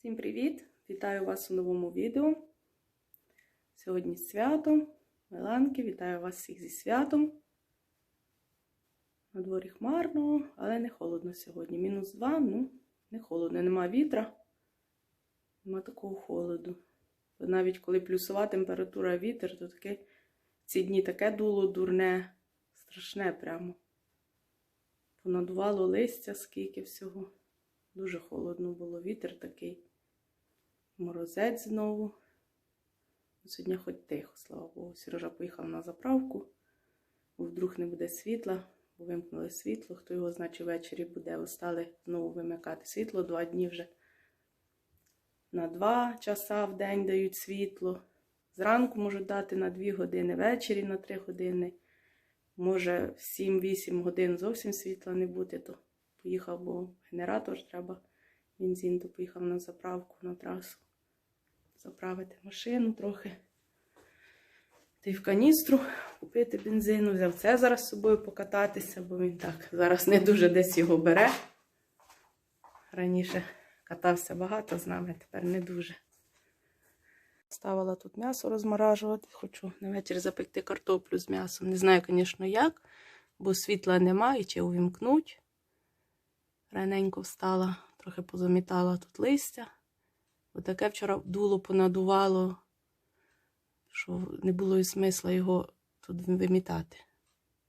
Всім привіт! Вітаю вас у новому відео. Сьогодні свято. Миланки, вітаю вас всіх зі святом. На дворі хмарно, але не холодно сьогодні. Мінус 2, ну, не холодно, нема вітра, нема такого холоду. Навіть коли плюсова температура вітер, то таке ці дні таке дуло дурне, страшне прямо. Понадувало листя, скільки всього. Дуже холодно було, вітер такий. Морозець знову. Сьогодні хоч тихо, слава Богу. Сережа поїхав на заправку, бо вдруг не буде світла, бо вимкнули світло. Хто його значить ввечері буде, остали знову вимикати світло. Два дні вже на два часа в день дають світло. Зранку можуть дати на 2 години, ввечері на 3 години. Може 7-8 годин зовсім світла не бути, то поїхав, бо генератор треба. Бензин, то поїхав на заправку на трасу. Заправити машину трохи. Й в каністру купити бензину. Взяв це зараз з собою покататися, бо він так зараз не дуже десь його бере. Раніше катався багато з нами, тепер не дуже. Ставила тут м'ясо розморажувати. Хочу на вечір запекти картоплю з м'ясом. Не знаю, звісно, як, бо світла немає, чи увімкнуть. Раненько встала, трохи позамітала тут листя. Отаке вчора дуло понадувало, що не було і смисла його тут вимітати.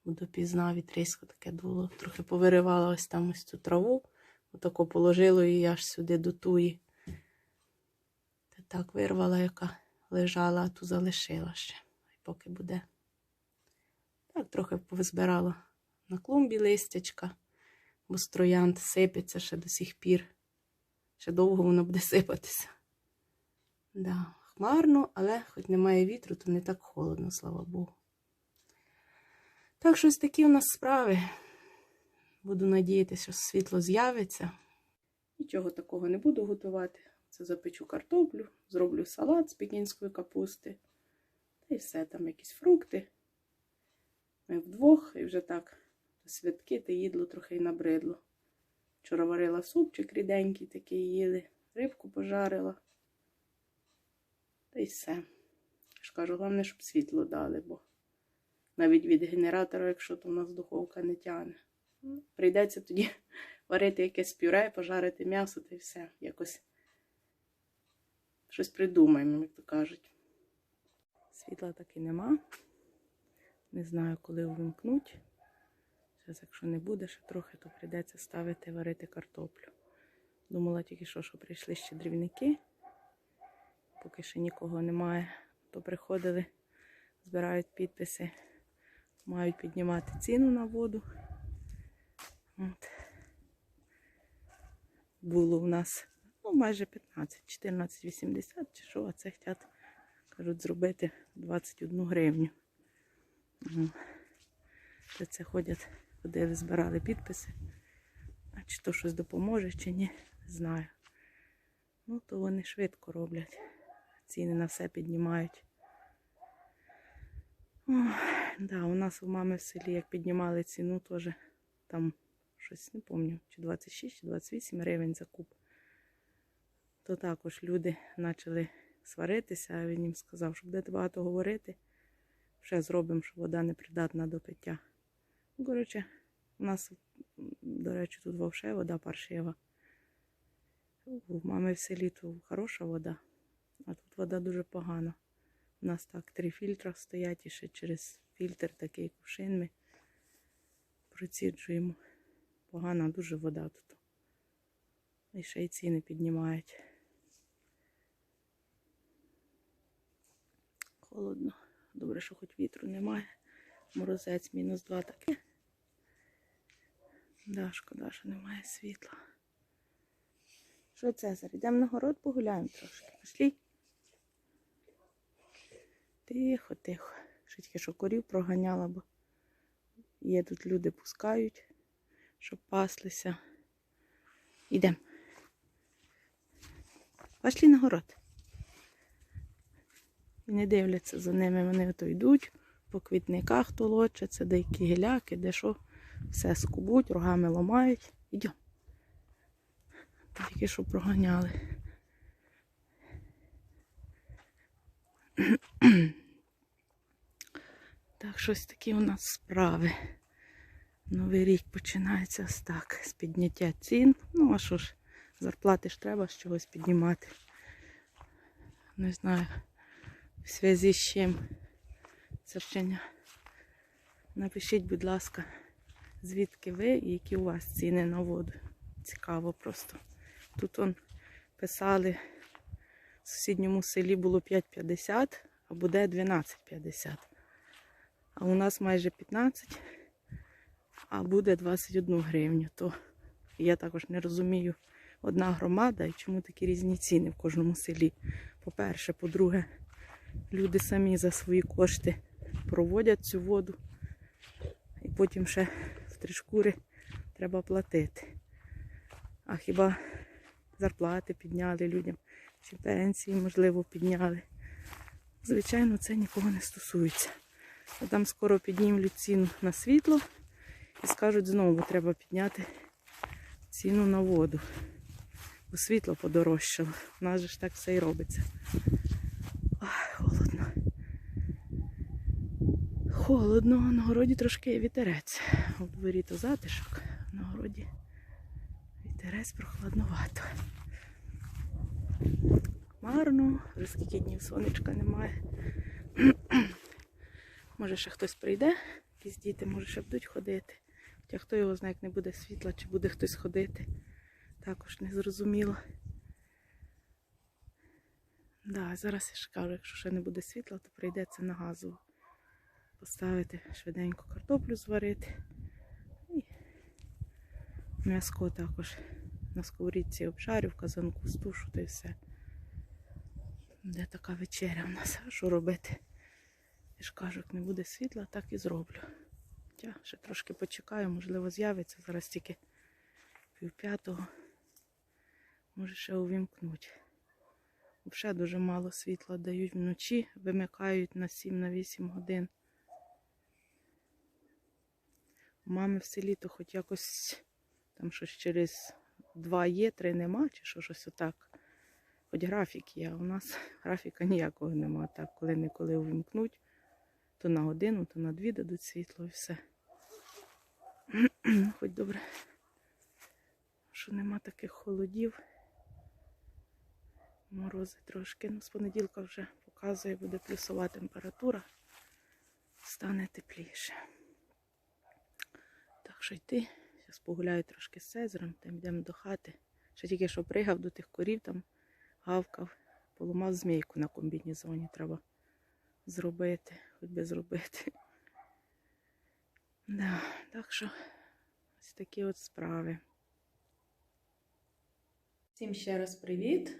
Допізна вітрісько таке дуло. Трохи повиривала ось там ось цю траву, отако положило її аж сюди до туї. Та так вирвала, яка лежала, а ту залишила ще. І поки буде. Так, трохи повизбирала на клумбі листячка, бо з троянд сипеться ще до сих пір. Ще довго воно буде сипатися. Да, хмарно, але хоч немає вітру, то не так холодно, слава Богу. Так, щось такі у нас справи. Буду надіятися, що світло з'явиться. Нічого такого не буду готувати. Це запечу картоплю, зроблю салат з пекінської капусти. Та й все, там якісь фрукти. Ми вдвох і вже так святки та їдло трохи й набридло. Вчора варила супчик ріденький, такий їли, рибку пожарила. Та й все. Ж кажу, головне, щоб світло дали, бо навіть від генератора, якщо то у нас духовка не тягне. Ну, Прийдеться тоді варити якесь пюре, пожарити м'ясо та й все. Якось щось придумаємо, як то кажуть. Світла таки нема. Не знаю, коли увімкнуть. Зараз, якщо не буде ще трохи, то прийдеться ставити варити картоплю. Думала тільки що, що прийшли ще дрівники. Поки ще нікого немає, то приходили, збирають підписи, мають піднімати ціну на воду. От. Було у нас ну, майже 15, 14,80 чи що, а це хочуть, кажуть, зробити 21 гривню. Це це ходять, ходили, збирали підписи. А чи то щось допоможе, чи ні, не знаю. Ну, то вони швидко роблять. Ціни на все піднімають. Ох, да, у нас у мами в селі, як піднімали ціну, теж там щось не пам'ятаю, чи 26, чи 28 гривень за куб. То також люди почали сваритися, а він їм сказав, що будете багато говорити, вже зробимо, що вода непридатна до пиття. Ну, Коротше, у нас, до речі, тут вовше вода паршива. У мами в селі хороша вода, а тут вода дуже погана. У нас так три фільтра стоять і ще через фільтр такий кувшин ми проціджуємо. Погана дуже вода тут. І ще й ціни піднімають. Холодно. Добре, що хоч вітру немає. Морозець мінус два таке. Да, шкода, що немає світла. Що Цезар? Йдемо на город, погуляємо трошки. Пішли. Тихо, тихо. Ще тільки що корів проганяла, бо є тут люди пускають, щоб паслися. Йдемо. Пішли на город. І не дивляться за ними, вони ото йдуть, по квітниках толочаться, деякі гіляки, де що, все скубуть, рогами ламають. Йдемо. Тільки що проганяли. Так, щось такі у нас справи. Новий рік починається з так, з підняття цін. Ну, а що ж, зарплати ж треба з чогось піднімати. Не знаю, в зв'язку з чим це вчення. Напишіть, будь ласка звідки ви і які у вас ціни на воду. Цікаво просто. Тут он писали, в сусідньому селі було 5,50, а буде 12,50. А у нас майже 15, а буде 21 гривню. То я також не розумію, одна громада і чому такі різні ціни в кожному селі. По-перше, по-друге, люди самі за свої кошти проводять цю воду. І потім ще три шкури треба платити. А хіба зарплати підняли людям, чи пенсії, можливо, підняли. Звичайно, це нікого не стосується. А там скоро піднімуть ціну на світло і скажуть, знову треба підняти ціну на воду. Бо світло подорожчало. У нас же ж так все і робиться. Ах, холодно. Холодно, на городі трошки вітерець. У дворі то затишок, на городі вітерець прохладновато. Марно, вже скільки днів сонечка немає. Може ще хтось прийде, якісь діти, може ще будуть ходити. Хоча хто його знає, як не буде світла, чи буде хтось ходити. Також не зрозуміло. Да, зараз я ж кажу, якщо ще не буде світла, то прийдеться на газову. Поставити швиденько картоплю зварити. І м'яско також на сковорідці обжарю, в казанку стушу та й все. Де така вечеря в нас? А що робити? Я ж кажу, як не буде світла, так і зроблю. Хоча ще трошки почекаю, можливо, з'явиться. Зараз тільки пів п'ятого. Може ще увімкнуть. Вже дуже мало світла дають вночі, вимикають на 7-8 годин. У мами в селі то хоч якось там щось через два є, три нема, чи що щось отак. Хоч графік є, а у нас графіка ніякого нема. Так, коли неколи увімкнуть, то на годину, то на дві дадуть світло і все. Хоч добре, що нема таких холодів. Морози трошки. Ну, з понеділка вже показує, буде плюсова температура. Стане тепліше. Так йти. Зараз погуляю трошки з Цезарем, там йдемо до хати. Ще тільки що пригав до тих корів, там гавкав, поламав змійку на комбінезоні. Треба зробити, хоч би зробити. Да, так що ось такі от справи. Всім ще раз привіт.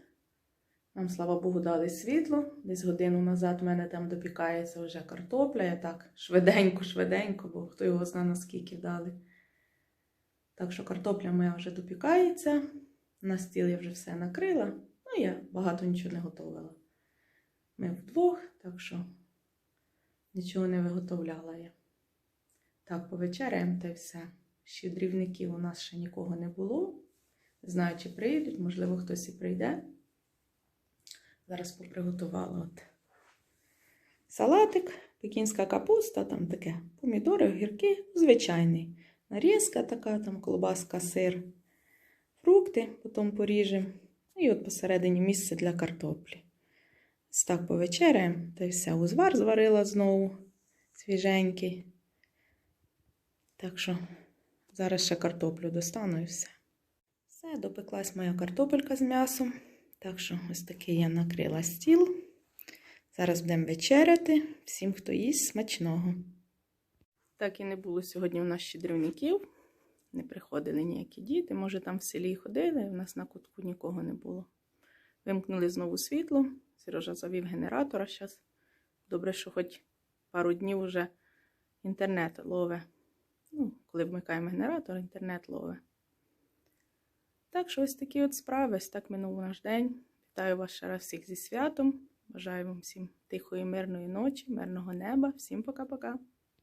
Нам, слава Богу, дали світло. Десь годину назад в мене там допікається вже картопля. Я так швиденько, швиденько, бо хто його знає, наскільки дали. Так що картопля моя вже допікається. На стіл я вже все накрила. Ну, я багато нічого не готувала. Ми вдвох, так що нічого не виготовляла я. Так, повечеряємо та й все. Щедрівників у нас ще нікого не було. Знаю, чи прийдуть, можливо, хтось і прийде. Зараз поприготувала от салатик, пекінська капуста, там таке помідори, огірки, звичайний. Нарізка така, там колбаска, сир, фрукти, потім поріжемо. І от посередині місце для картоплі. Ось так повечеряємо, та й все. Узвар зварила знову свіженький. Так що зараз ще картоплю достану і все. Все, допеклась моя картопелька з м'ясом. Так що ось такий я накрила стіл. Зараз будемо вечеряти. Всім, хто їсть, смачного. Так і не було сьогодні у нас щедрівників. Не приходили ніякі діти. Може, там в селі ходили, у нас на кутку нікого не було. Вимкнули знову світло. Сережа завів генератора зараз. Добре, що хоч пару днів вже інтернет лове. Ну, коли вмикаємо генератор, інтернет лове. Так що ось такі от справи. Ось так минув наш день. Вітаю вас ще раз всіх зі святом. Бажаю вам всім тихої, мирної ночі, мирного неба. Всім пока-пока.